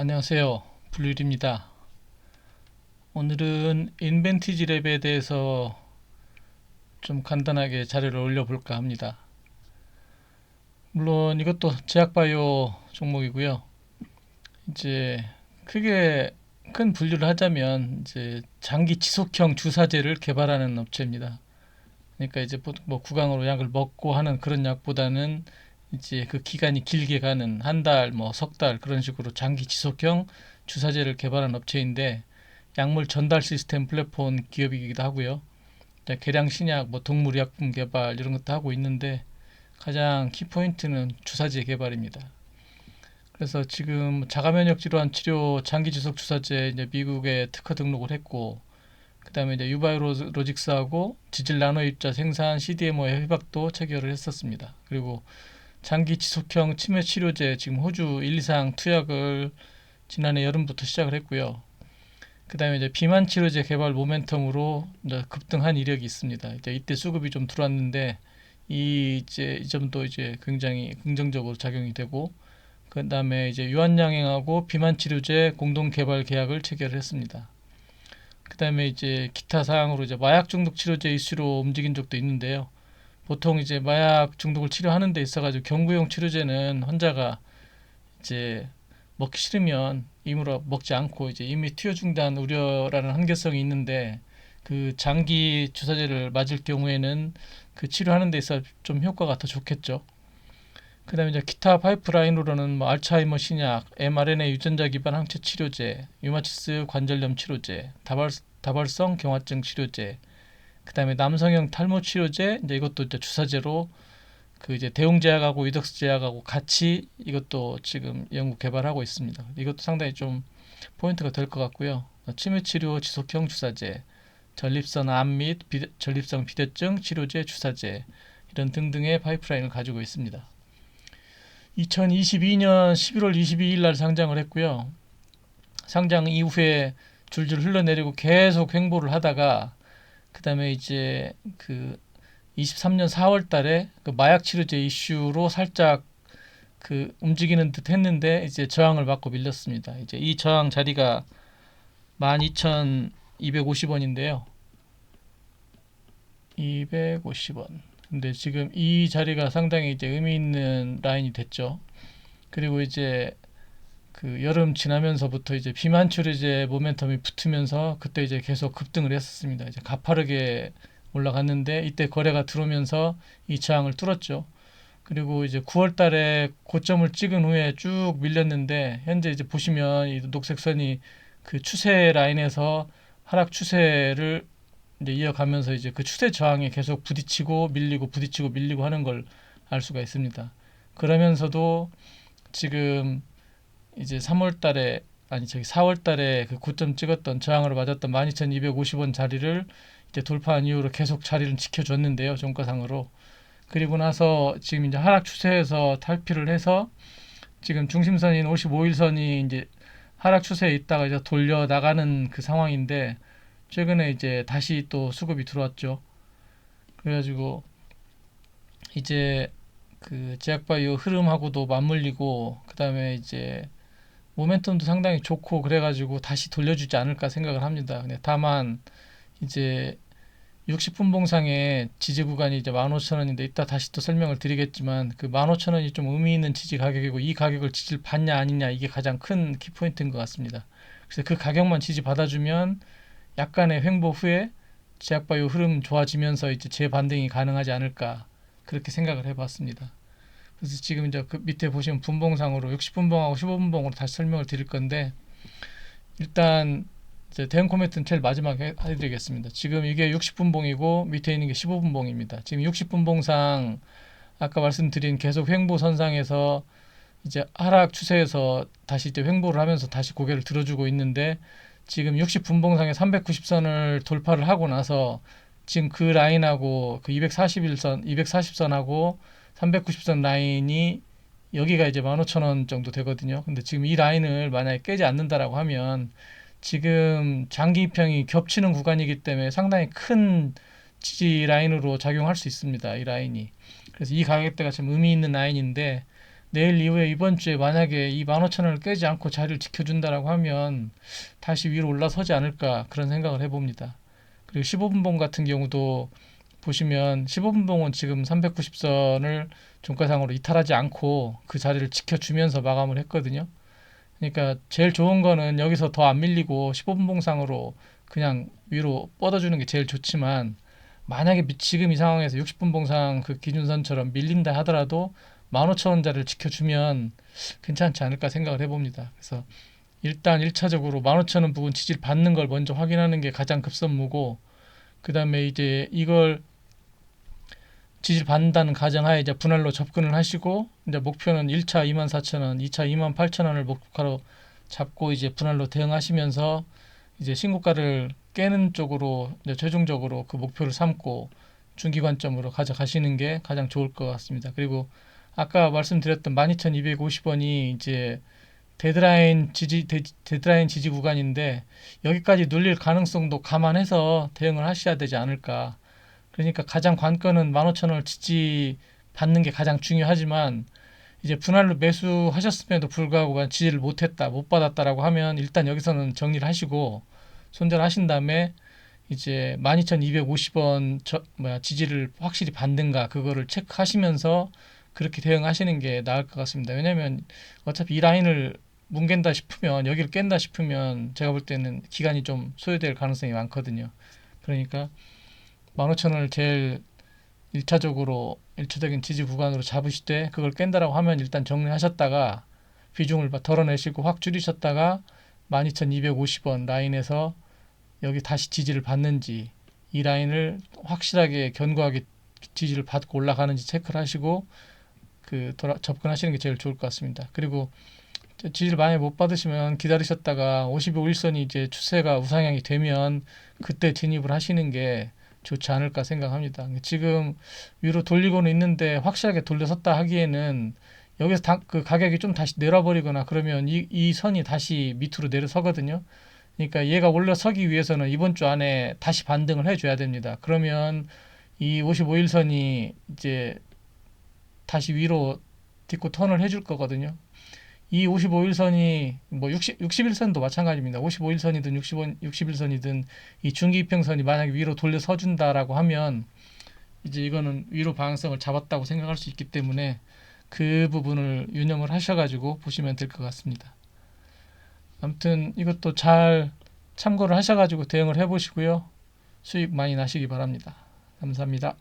안녕하세요. 블루일입니다. 오늘은 인벤티지 랩에 대해서 좀 간단하게 자료를 올려볼까 합니다. 물론 이것도 제약바이오 종목이고요. 이제 크게 큰 분류를 하자면 이제 장기 지속형 주사제를 개발하는 업체입니다. 그러니까 이제 뭐 구강으로 약을 먹고 하는 그런 약보다는 이제 그 기간이 길게 가는 한 달, 뭐 석 달 그런 식으로 장기 지속형 주사제를 개발한 업체인데 약물 전달 시스템 플랫폼 기업이기도 하고요. 계량 신약, 뭐 동물 약품 개발 이런 것도 하고 있는데 가장 키포인트는 주사제 개발입니다. 그래서 지금 자가 면역 질환 치료 장기 지속 주사제 이제 미국에 특허 등록을 했고 그다음에 이제 유바이로직스하고 지질 나노 입자 생산 CDMO의 협약도 체결을 했었습니다. 그리고 장기 지속형 치매 치료제 지금 호주 1, 2상 투약을 지난해 여름부터 시작을 했고요. 그 다음에 이제 비만 치료제 개발 모멘텀으로 급등한 이력이 있습니다. 이제 이때 수급이 좀 들어왔는데 이 이제 이 점도 이제 굉장히 긍정적으로 작용이 되고 그 다음에 이제 유한양행하고 비만 치료제 공동 개발 계약을 체결했습니다. 그 다음에 이제 기타 사항으로 이제 마약 중독 치료제 이슈로 움직인 적도 있는데요. 보통 이제 마약 중독을 치료하는 데 있어가지고 경구용 치료제는 환자가 이제 먹기 싫으면 임으로 먹지 않고 이제 이미 투여 중단 우려라는 한계성이 있는데 그 장기 주사제를 맞을 경우에는 그 치료하는 데 있어 좀 효과가 더 좋겠죠. 그다음에 이제 기타 파이프라인으로는 뭐 알츠하이머 신약, mRNA 유전자 기반 항체 치료제, 류마티스 관절염 치료제, 다발 다발성 경화증 치료제, 그다음에 남성형 탈모 치료제 이제 이것도 이제 주사제로 그 이제 대웅 제약하고 위덕스 제약하고 같이 이것도 지금 연구 개발하고 있습니다. 이것도 상당히 좀 포인트가 될 것 같고요. 치매 치료 지속형 주사제, 전립선 암 및 전립성 비대증 치료제 주사제 이런 등등의 파이프라인을 가지고 있습니다. 2022년 11월 22일 날 상장을 했고요. 상장 이후에 줄줄 흘러내리고 계속 횡보를 하다가 그다음에 이제 그 23년 4월 달에 그 마약 치료제 이슈로 살짝 그 움직이는 듯 했는데 이제 저항을 받고 밀렸습니다. 이제 이 저항 자리가 12,250원인데요. 250원. 근데 지금 이 자리가 상당히 이제 의미 있는 라인이 됐죠. 그리고 이제 그 여름 지나면서부터 이제 비만 치료제 모멘텀이 붙으면서 그때 이제 계속 급등을 했었습니다. 이제 가파르게 올라갔는데 이때 거래가 들어오면서 이 저항을 뚫었죠. 그리고 이제 9월 달에 고점을 찍은 후에 쭉 밀렸는데 현재 이제 보시면 이 녹색 선이 그 추세 라인에서 하락 추세를 이제 이어가면서 이제 그 추세 저항에 계속 부딪히고 밀리고 부딪히고 밀리고 하는 걸 알 수가 있습니다. 그러면서도 지금 이제 3월 달에 아니 저기 4월 달에 그 고점 찍었던 저항으로 맞았던 12,250원 자리를 이제 돌파한 이후로 계속 자리를 지켜줬는데요. 종가상으로. 그리고 나서 지금 이제 하락 추세에서 탈피를 해서 지금 중심선인 55일선이 이제 하락 추세에 있다가 이제 돌려 나가는 그 상황인데 최근에 이제 다시 또 수급이 들어왔죠. 그래가지고 이제 그 제약바이오 흐름하고도 맞물리고 그 다음에 이제 모멘텀도 상당히 좋고 그래가지고 다시 돌려주지 않을까 생각을 합니다. 근데 다만 이제 60분 봉상의 지지 구간이 이제 15,000원인데 이따 다시 또 설명을 드리겠지만 그 15,000원이 좀 의미 있는 지지 가격이고 이 가격을 지지를 받냐 아니냐 이게 가장 큰 키포인트인 것 같습니다. 그래서 그 가격만 지지 받아주면 약간의 횡보 후에 제약바이오 흐름 좋아지면서 이제 재반등이 가능하지 않을까 그렇게 생각을 해봤습니다. 그래서 지금 이제 그 밑에 보시면 분봉상으로 60분봉하고 15분봉으로 다시 설명을 드릴 건데 일단 이제 대응 코멘트는 제일 마지막에 해드리겠습니다. 지금 이게 60분봉이고 밑에 있는 게 15분봉입니다. 지금 60분봉상 아까 말씀드린 계속 횡보 선상에서 이제 하락 추세에서 다시 이제 횡보를 하면서 다시 고개를 들어주고 있는데 지금 60분봉상에 390선을 돌파를 하고 나서 지금 그 라인하고 그 241선, 240선하고 390선 라인이 여기가 이제 15,000원 정도 되거든요. 근데 지금 이 라인을 만약에 깨지 않는다라고 하면 지금 장기 입형이 겹치는 구간이기 때문에 상당히 큰 지지 라인으로 작용할 수 있습니다. 이 라인이. 그래서 이 가격대가 참 의미 있는 라인인데 내일 이후에 이번 주에 만약에 이 15,000원을 깨지 않고 자리를 지켜준다라고 하면 다시 위로 올라서지 않을까 그런 생각을 해봅니다. 그리고 15분봉 같은 경우도 보시면 15분봉은 지금 390선을 종가상으로 이탈하지 않고 그 자리를 지켜주면서 마감을 했거든요. 그러니까 제일 좋은 거는 여기서 더 안 밀리고 15분봉상으로 그냥 위로 뻗어주는 게 제일 좋지만 만약에 미- 지금 이 상황에서 60분봉상 그 기준선처럼 밀린다 하더라도 15,000원짜리를 지켜주면 괜찮지 않을까 생각을 해봅니다. 그래서 일단 1차적으로 15,000원 부분 지지를 받는 걸 먼저 확인하는 게 가장 급선무고 그 다음에 이제 이걸 지지를 받는다는 가정하에 이제 분할로 접근을 하시고 이제 목표는 1차 24,000원, 2차 28,000원을 목표로 잡고 이제 분할로 대응하시면서 이제 신고가를 깨는 쪽으로 이제 최종적으로 그 목표를 삼고 중기 관점으로 가져가시는 게 가장 좋을 것 같습니다. 그리고 아까 말씀드렸던 12,250원이 이제 데드라인 지지 데, 데드라인 지지 구간인데 여기까지 눌릴 가능성도 감안해서 대응을 하셔야 되지 않을까. 그러니까 가장 관건은 15,000원을 지지 받는 게 가장 중요하지만 이제 분할로 매수하셨음에도 불구하고 지지를 못했다, 못 받았다라고 하면 일단 여기서는 정리를 하시고 손절하신 다음에 이제 12,250원 저, 뭐야 지지를 확실히 받는가 그거를 체크하시면서 그렇게 대응하시는 게 나을 것 같습니다. 왜냐하면 어차피 이 라인을 뭉갠다 싶으면 여기를 깬다 싶으면 제가 볼 때는 기간이 좀 소요될 가능성이 많거든요. 그러니까 15,000원을 제일 1차적으로 1차적인 지지 구간으로 잡으시되 그걸 깬다라고 하면 일단 정리하셨다가 비중을 덜어내시고 확 줄이셨다가 12,250원 라인에서 여기 다시 지지를 받는지 이 라인을 확실하게 견고하게 지지를 받고 올라가는지 체크를 하시고 그 돌아, 접근하시는 게 제일 좋을 것 같습니다. 그리고 지지를 많이 못 받으시면 기다리셨다가 55일선이 이제 추세가 우상향이 되면 그때 진입을 하시는 게 좋지 않을까 생각합니다. 지금 위로 돌리고는 있는데 확실하게 돌려섰다 하기에는 여기서 당, 그 가격이 좀 다시 내려버리거나 그러면 이, 이 선이 다시 밑으로 내려서거든요. 그러니까 얘가 올라서기 위해서는 이번 주 안에 다시 반등을 해줘야 됩니다. 그러면 이 55일선이 이제 다시 위로 딛고 턴을 해줄 거거든요. 이 55일선이 뭐 60, 61선도 마찬가지입니다. 55일선이든 60원, 61선이든 이 중기 이평선이 만약에 위로 돌려 서준다라고 하면 이제 이거는 위로 방향성을 잡았다고 생각할 수 있기 때문에 그 부분을 유념을 하셔가지고 보시면 될 것 같습니다. 아무튼 이것도 잘 참고를 하셔가지고 대응을 해보시고요. 수익 많이 나시기 바랍니다. 감사합니다.